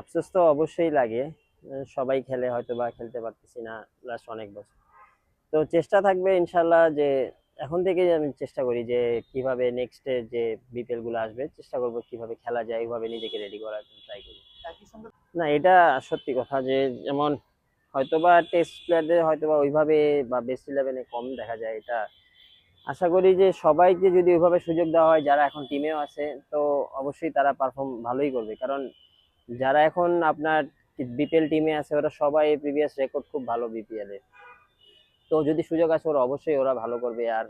আফসোস তো অবশ্যই লাগে সবাই খেলে হয়তো বা খেলতে পারতেছি না লাস্ট অনেক বছর। তো চেষ্টা থাকবে ইনশাল্লাহ যে এখন থেকে আমি চেষ্টা করি যে কীভাবে নেক্সটে যে বিপিএলগুলো আসবে, চেষ্টা করব কীভাবে খেলা যায়, ওইভাবে নিজেকে রেডি করার ট্রাই করি। না, এটা সত্যি কথা যে যেমন হয়তোবা টেস্ট প্লেয়ারদের হয়তোবা ওইভাবে বা বেস্ট ইলেভেনে কম দেখা যায়, এটা আশা করি যে সবাইকে যদি ওইভাবে সুযোগ দেওয়া হয়, যারা এখন টিমেও আছে, তো অবশ্যই তারা পারফর্ম ভালোই করবে। কারণ যারা এখন আপনার বিপিএল টিমে আছে, ওরা সবাই প্রিভিয়াস রেকর্ড খুব ভালো বিপিএল এর। তো যদি সুযোগ আছে, ওরা অবশ্যই ওরা ভালো করবে। আর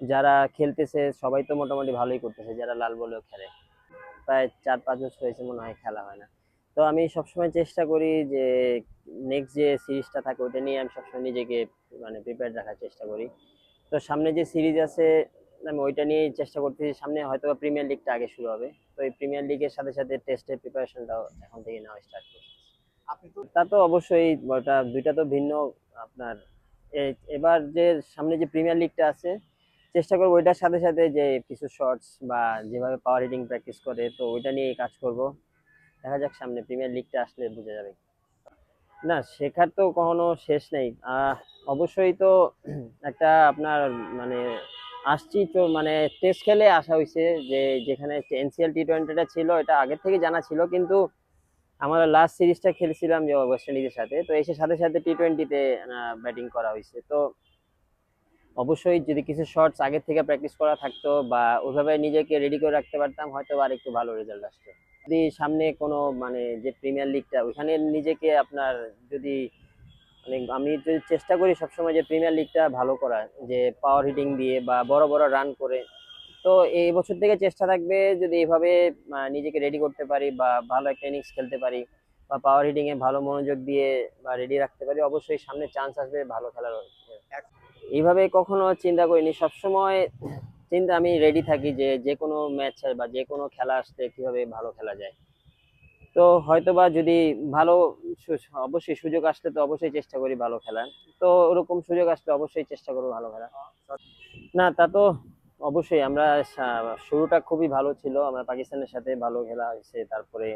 যারা খেলতেছে, সবাই তো মোটামুটি ভালোই করতেছে, যারা লাল বলেও খেলে। প্রায় চার পাঁচ বছর হয়েছে মনে হয় খেলা হয় না। তো আমি সবসময় চেষ্টা করি যে নেক্সট যে সিরিজটা থাকে ওটা নিয়ে আমি সবসময় নিজেকে মানে প্রিপেয়ার রাখার চেষ্টা করি। তো সামনে যে সিরিজ আছে আমি ওইটা নিয়েই চেষ্টা করতেছি সামনে হয়তো প্রিমিয়ার লিগটা আগে শুরু হবে। তো এই প্রিমিয়ার লিগের সাথে সাথে টেস্টের প্রিপারেশনটাও এখন থেকে নেওয়া স্টার্ট করছি। আপনি তো তা তো অবশ্যই ওটা দুইটা তো ভিন্ন আপনার। এবার যে সামনে যে প্রিমিয়ার লিগটা আছে চেষ্টা করব ওইটার সাথে সাথে যে কিছু শর্টস বা যেভাবে পাওয়ার হিটিং প্র্যাকটিস করে তো ওইটা নিয়ে কাজ করব। দেখা যাক সামনে প্রিমিয়ার লিগটা আসলে বোঝা যাবে। না শেখার তো কখনো শেষ নেই। আহ, অবশ্যই তো একটা আপনার মানে আসছি, তো মানে টেস্ট খেলে আসা হয়েছে যে যেখানে এনসিএল টি টোয়েন্টিটা ছিল, এটা আগের থেকে জানা ছিল, কিন্তু আমরা লাস্ট সিরিজটা খেলছিলাম যে ওয়েস্ট ইন্ডিজের সাথে, তো এসে সাথে সাথে টি টোয়েন্টিতে ব্যাটিং করা হয়েছে তো অবশ্যই যদি কিছু শর্টস আগের থেকে প্র্যাকটিস করা থাকতো বা ওইভাবে নিজেকে রেডি করে রাখতে পারতাম, হয়তো আর একটু ভালো রেজাল্ট আসতো। যদি সামনে কোনো মানে যে প্রিমিয়ার লিগটা ওইখানে নিজেকে আপনার যদি মানে আমি চেষ্টা করি সবসময় যে প্রিমিয়ার লিগটা ভালো করা যে পাওয়ার হিটিং দিয়ে বা বড় বড় রান করে। তো এই বছর থেকে চেষ্টা থাকবে যদি এভাবে নিজেকে রেডি করতে পারি বা ভালো একটা ইনিংস খেলতে পারি বা পাওয়ার হিটিং এ ভালো মনোযোগ দিয়ে বা রেডি রাখতে পারি, অবশ্যই সামনে চান্স আসবে ভালো খেলার এইভাবে কখনো চিন্তা করিনি। সবসময় চিন্তা আমি রেডি থাকি যে যে কোনো ম্যাচ বা যে কোনো খেলা আসলে কীভাবে ভালো খেলা যায়। তো হয়তোবা যদি ভালো অবশ্যই সুযোগ আসলে তো অবশ্যই চেষ্টা করি ভালো খেলার। তো ওরকম সুযোগ আসলে অবশ্যই চেষ্টা করব ভালো খেলা না, তা তো অবশ্যই আমরা শুরুটা খুবই ভালো ছিল। আমরা পাকিস্তানের সাথে ভালো খেলা হয়েছে, তারপরে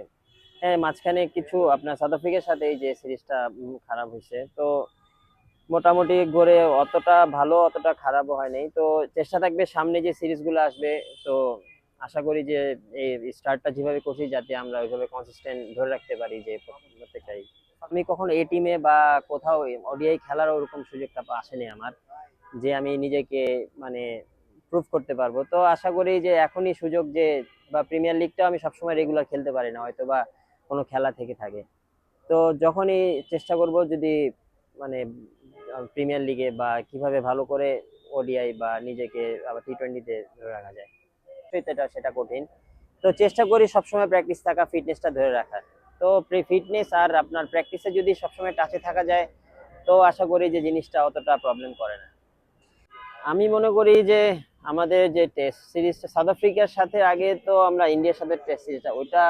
হ্যাঁ মাঝখানে কিছু আপনার সাউথ আফ্রিকার সাথে এই যে সিরিজটা খারাপ হয়েছে। তো মোটামুটি গড়ে অতটা ভালো, অতটা খারাপও হয়নি। তো চেষ্টা থাকবে সামনে যে সিরিজগুলো আসবে, তো আশা করি যে এই স্টার্টটা যেভাবে করছি যাতে আমরা ওইভাবে কনসিস্টেন্ট ধরে রাখতে পারি যে প্রত্যেকটাই আমি কখনো এই টিমে বা কোথাও ওডিআই খেলার ওরকম সুযোগটা আসেনি আমার, যে আমি নিজেকে মানে প্রুভ করতে পারব। তো আশা করি যে এখনই সুযোগ যে বা প্রিমিয়ার লিগটাও আমি সবসময় রেগুলার খেলতে পারি না, হয়তো বা কোনো খেলা থেকে থাকে। তো যখনই চেষ্টা করব যদি মানে প্রিমিয়ার লিগে বা কীভাবে ভালো করে ওডিআই বা নিজেকে আবার টি টোয়েন্টিতে ধরে রাখা যায়। সেটা সেটা কঠিন। তো চেষ্টা করি সবসময় প্র্যাকটিস থাকা ফিটনেসটা ধরে রাখার। তো ফিটনেস আর আপনার প্র্যাকটিসে যদি সবসময় টাচে থাকা যায়, তো আশা করি যে জিনিসটা অতটা প্রবলেম করে না। আমি মনে করি যে আমাদের যে টেস্ট সিরিজটা সাউথ আফ্রিকার সাথে আগে তো আমরা ইন্ডিয়ার সাথে টেস্ট সিরিজটা ওইটা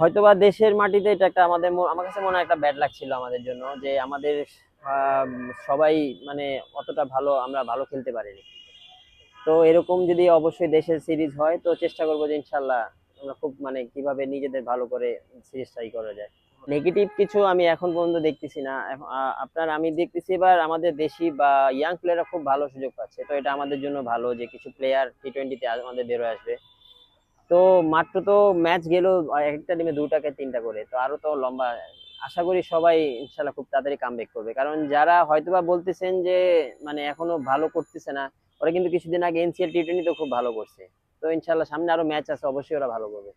হয়তোবা দেশের মাটিতে এটা একটা আমাদের আমার কাছে মনে হয় একটা ব্যাড লাগছিল আমাদের জন্য, যে আমাদের সবাই মানে অতটা ভালো, আমরা ভালো খেলতে পারিনি। তো এরকম যদি অবশ্যই দেশের সিরিজ হয়, তো চেষ্টা করব যে ইনশাল্লাহ আমরা খুব মানে কীভাবে নিজেদের ভালো করে সিরিজটাই করা যায়। নেগেটিভ কিছু আমি এখন পর্যন্ত দেখতেছি না। আপনার আমি দেখতেছি এবার আমাদের দেশি বা ইয়াং প্লেয়াররা খুব ভালো সুযোগ পাচ্ছে। তো এটা আমাদের জন্য ভালো যে কিছু প্লেয়ার টি টোয়েন্টিতে আমাদের বেরোয় আসবে। তো মাত্র তো ম্যাচ গেল একটা টিমে দুটাকে তিনটা করে। তো আরও তো লম্বা, আশা করি সবাই ইনশাল্লাহ খুব তাড়াতাড়ি কামব্যাক করবে। কারণ যারা হয়তোবা বলতেছেন যে মানে এখনও ভালো করতেছে না ওরা কিন্তু কিছুদিন আগে এনসিএল টি টোয়েন্টিতে খুব ভালো করছে। তো ইনশাল্লাহ সামনে আরও ম্যাচ আছে, অবশ্যই ওরা ভালো করবে।